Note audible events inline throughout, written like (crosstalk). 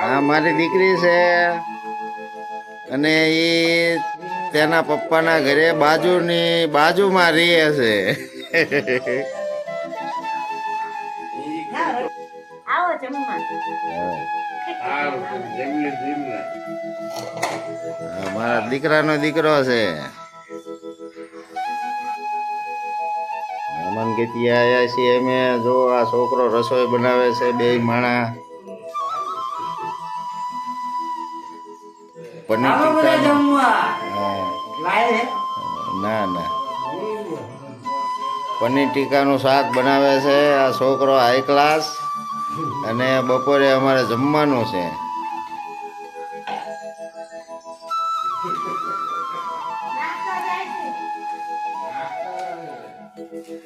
આ મારી દીકરી છે. અને એ તેના પપ્પાના ઘરે બાજુની બાજુમાં રહે છે. મારા દીકરાનો દીકરો છે. મહેમાન ગીતી આવ્યા છીએ અમે. જો આ છોકરો રસોઈ બનાવે છે બે માણા. ના ના. પનીર ટીકાનું શાક બનાવે છે. આ છોકરો હાઈ ક્લાસ અને બપોરે અમારે જમવાનું છે. હાલો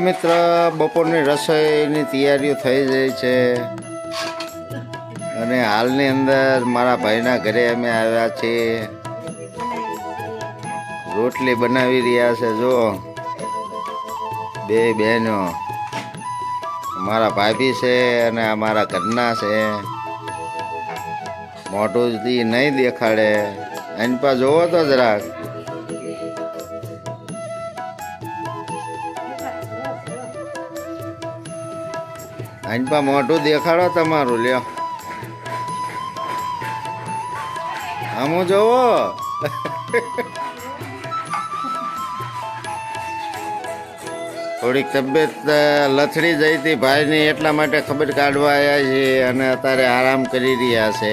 મિત્ર, બપોરની રસોઈની તૈયારીઓ થઈ જાય છે. અને હાલની અંદર મારા ભાઈના ઘરે અમે આવ્યા છીએ. રોટલી બનાવી રહ્યા છે, જો. બે બહેનો. મારા ભાભી છે અને આ મારા ઘરના છે. મોટું જી નહીં દેખાડે. એની પા જોવો તો જરાક. પા મોઢું દેખાડો તમારું, લ્યો. આમ જોવો. (laughs) થોડીક તબિયત લથડી જઈ હતી ભાઈની, એટલા માટે ખબર કાઢવા આવ્યા છે અને અત્યારે આરામ કરી રહ્યા છે.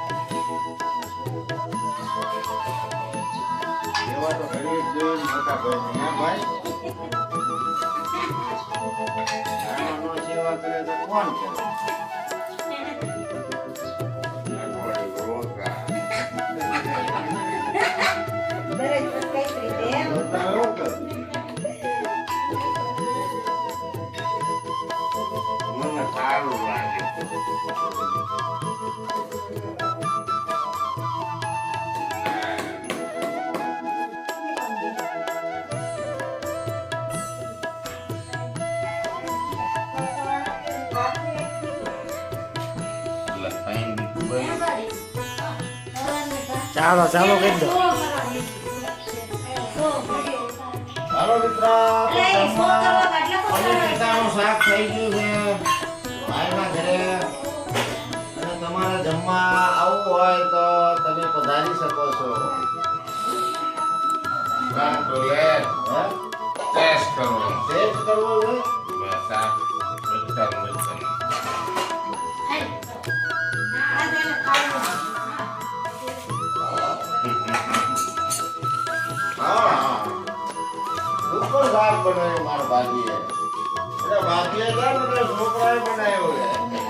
જ જોઈને મોટા ભાઈને, હે ભાઈ? નાનાનો સેવા કરે તો કોણ કરે? જોતા ચાલો ચાલો કરી દો. મિત્ર, શાક થઈ ગયું છે. ભાઈના ઘરે. અને તમારે જમવા આવવું હોય તો તમે પધારી શકો છો? ટેસ્ટ કરવો ટેસ્ટ કરવો છે? ઉપર શાક બનાવ્યું મારા ભાગીએ એટલે ભાગીએ છોકરાએ બનાવ્યો છે